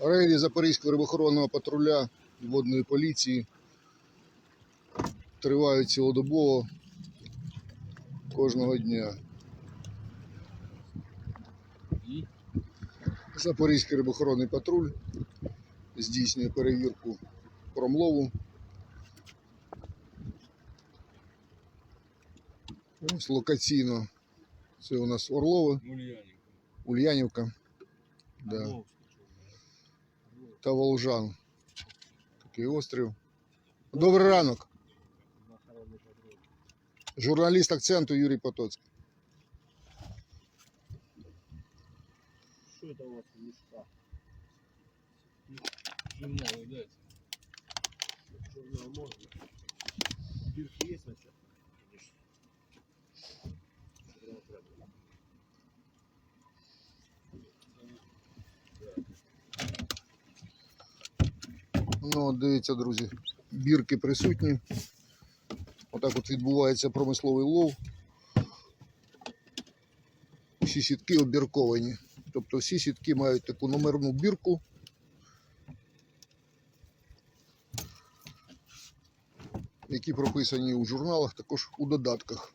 Рейди Запорізького рибохоронного патруля водної поліції тривають цілодобово кожного дня. Запорізький рибохоронний патруль здійснює перевірку промлову. Ось локаційно це у нас Орлове, Ульяник. Ульянівка да, та Волжан. Такий острів. Добрий ранок. Журналіст акценту Юрій Потоцький. Что это у вас в мешках? Журналы дайте. Журнал можно? Бирки есть вообще? Ну, дивіться, друзі, бірки присутні. Отак от відбувається промисловий лов. Всі сітки обірковані. Тобто всі сітки мають таку номерну бірку. Які прописані у журналах, також у додатках.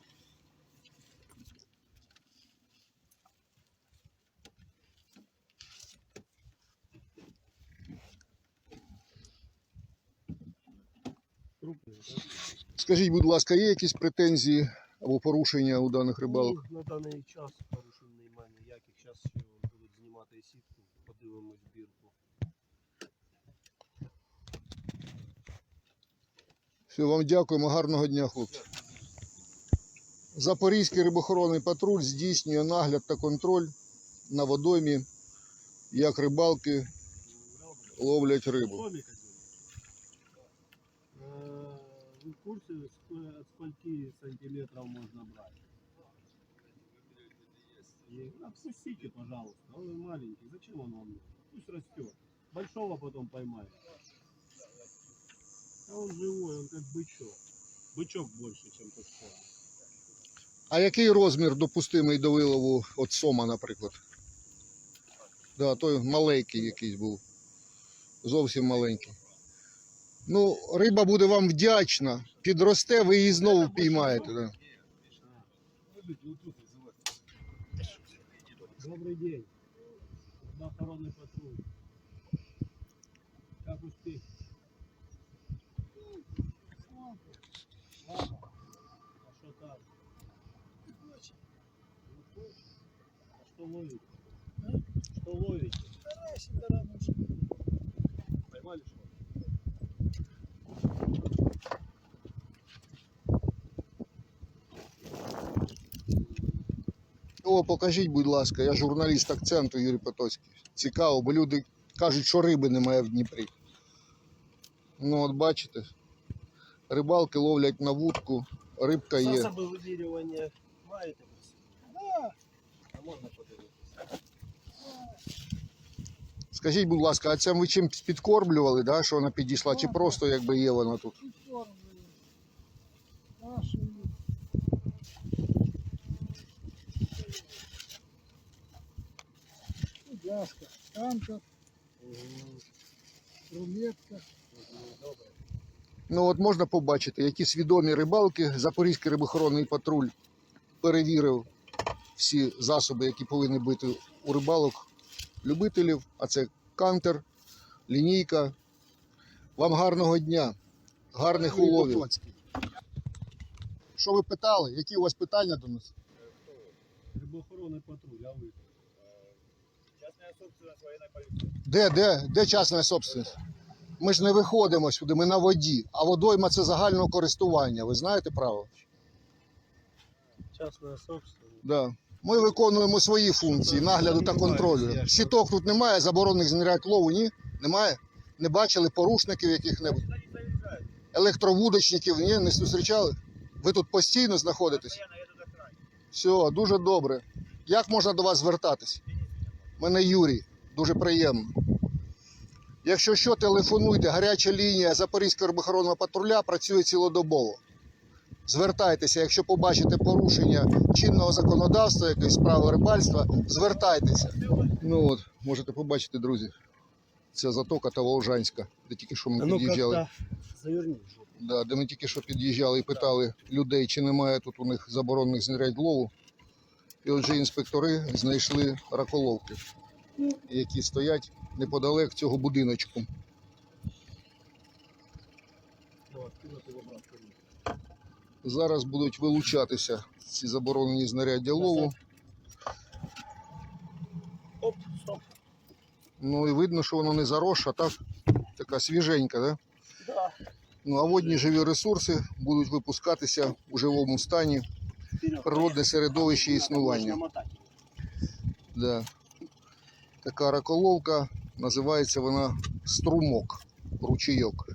Крупные. Скажіть, будь ласка, є якісь претензії або порушення у даних рибалок? Ні, на даний час порушень немає ніяких. Зараз ще будуть знімати сітку, подивимось бірку. Все, вам дякуємо, гарного дня, хлопці. Запорізький рибохоронний патруль здійснює нагляд та контроль на водоймі, як рибалки ловлять рибу. В курсе, от скольки сантиметров можно брать? Отпустите, пожалуйста. Он маленький. Зачем он вам? Пусть растет. Большого потом поймаем. А он живой, он как бычок. Бычок больше, чем пушкова. А який розмір допустимий до вилову от сома, наприклад? Да, той маленький якийсь був. Зовсім маленький. Ну, риба буде вам вдячна. Підросте, ви її знову піймаєте. Да. Добрый день. Охоронный патруль. Как успехи? Слабо. А что так? А что ловите? Что ловите? Поймали О, покажіть, будь ласка, я журналіст акценту Юрій Потоцький. Цікаво, бо люди кажуть, що риби немає в Дніпрі. Ну, от бачите, рибалки ловлять на вудку, рибка є. Засоби вимірювання маєте? А можна подивитися? Скажіть, будь ласка, а це ви чим підкормлювали, да, що вона підійшла, чи просто якби є вона тут? підкормлює. Наші Ляска, танкер, рулетка. Ну от можна побачити, які свідомі рибалки Запорізький рибохоронний патруль перевірив всі засоби, які повинні бути у рибалок любителів, а це кантер, лінійка. Вам гарного дня, гарних уловів. Що ви питали? Які у вас питання до нас? Рибоохоронний патруль, а ви? Частная собственность военной полиции. Де, де, де частна собственність? Ми ж не виходимо сюди, ми на воді, а водойма це загального користування. Ви знаєте право? Частная собственность. Да. Ми виконуємо свої функції нагляду та контролю. Сіток тут немає, заборонених знарядь лову, ні? Немає? Не бачили порушників яких-небудь? Електровудочників, ні? Не зустрічали? Ви тут постійно знаходитесь? Все, дуже добре. Як можна до вас звертатись? Мене Юрій, дуже приємно. Якщо що, телефонуйте, гаряча лінія Запорізького рибохоронного патруля працює цілодобово. Звертайтеся, якщо побачите порушення чинного законодавства, якесь право рибальства, звертайтеся. Ну от, можете побачити, друзі. Це затока та Волжанська, де тільки що ми під'їжджали. Да, де ми тільки що під'їжджали і питали людей, чи немає тут у них заборонених знарядь лову. І отже, інспектори знайшли раколовки, які стоять неподалек цього будиночку. Зараз будуть вилучатися ці заборонені знаряддя лову. Оп, стоп. Ну і видно, що воно не заросша, так? Така свіженька, да? Да. Ну а водні живі ресурси будуть випускатися у живому стані. Природне середовище існування. Да. Така раколовка, називається вона струмок, ручейок.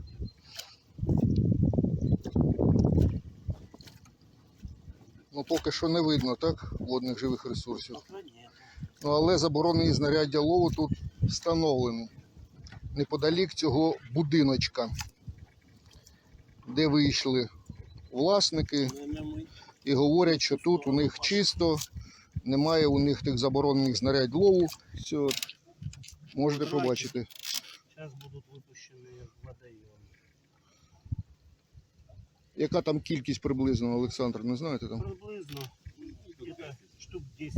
Ну, поки що не видно, так, водних живих ресурсів. Ну, але заборонені знаряддя лову тут встановлені неподалік цього будиночка, де вийшли власники і говорять, що тут у них чисто, немає у них тих заборонених знарядь лову. Все, от, можете побачити. Сейчас будут выпущены водоемы. Яка там кількість приблизно, Олександр, не знаєте там? Приблизно где-то штук 10-15.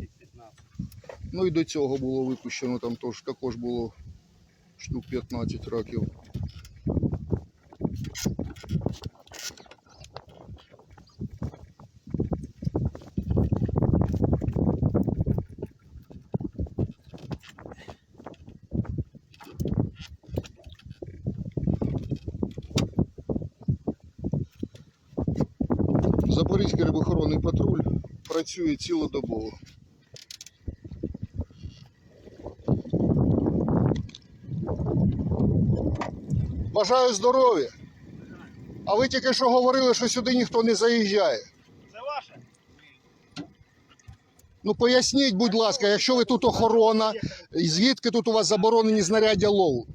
Ну і до цього було випущено, там тож, також було штук 15 років. Запорізький рибохоронний патруль працює цілодобово. Бажаю здоров'я. А ви тільки що говорили, що сюди ніхто не заїжджає. Это ваше? Ну поясніть, будь ласка, якщо ви тут охорона, звідки тут у вас заборонені знаряддя лову?